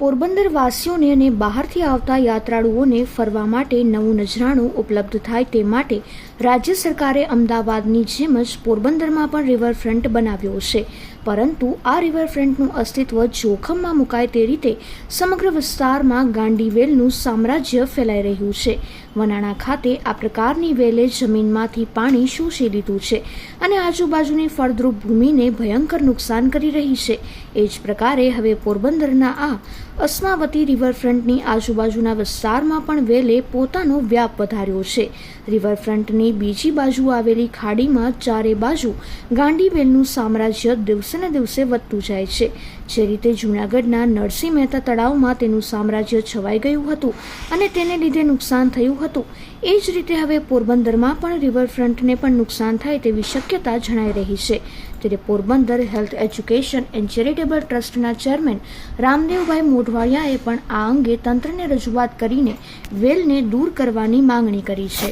પોરબંદર વાસીઓને અને બહારથી આવતા યાત્રાળુઓને ફરવા માટે નવું નજરાણું ઉપલબ્ધ થાય તે માટે રાજ્ય સરકારે અમદાવાદની જેમ જ પોરબંદરમાં પણ રિવરફ્રન્ટ બનાવ્યો છે. પરંતુ આ રિવરફ્રન્ટનું અસ્તિત્વ જોખમમાં મુકાય તે રીતે સમગ્ર વિસ્તારમાં ગાંડીવેલનું સામ્રાજ્ય ફેલાઈ રહ્યું છે. વનાણા ખાતે આ પ્રકારની વેલે જમીનમાંથી પાણી શોષી લીધું છે અને આજુબાજુની ફળદ્રુપ ભૂમિને ભયંકર નુકસાન કરી રહી છે. એ જ પ્રકારે હવે પોરબંદરના આ અસ્માવતી રિવરફ્રન્ટની આજુબાજુના વિસ્તારમાં પણ વેલે પોતાનો વ્યાપ વધાર્યો છે. રિવરફ્રન્ટની બીજી બાજુ આવેલી ખાડીમાં ચારે બાજુ ગાંડી વેલનું સામ્રાજ્ય દિવસે ને દિવસે વધતું જાય છે. જે રીતે જૂનાગઢના નરસિંહ મહેતા તળાવમાં તેનું સામ્રાજ્ય છવાઈ ગયું હતું અને તેને લીધે નુકસાન થયું હતું. એ જ રીતે હવે પોરબંદરમાં પણ રિવરફ્રન્ટને પણ નુકસાન થાય તેવી શક્યતા જણાઈ રહી છે. ત્યારે Porbandar health education and charitable ટ્રસ્ટના ચેરમેન રામદેવભાઈ મોઢવાડિયાએ પણ આ અંગે તંત્રને રજૂઆત કરીને વેલને દૂર કરવાની માંગણી કરી છે.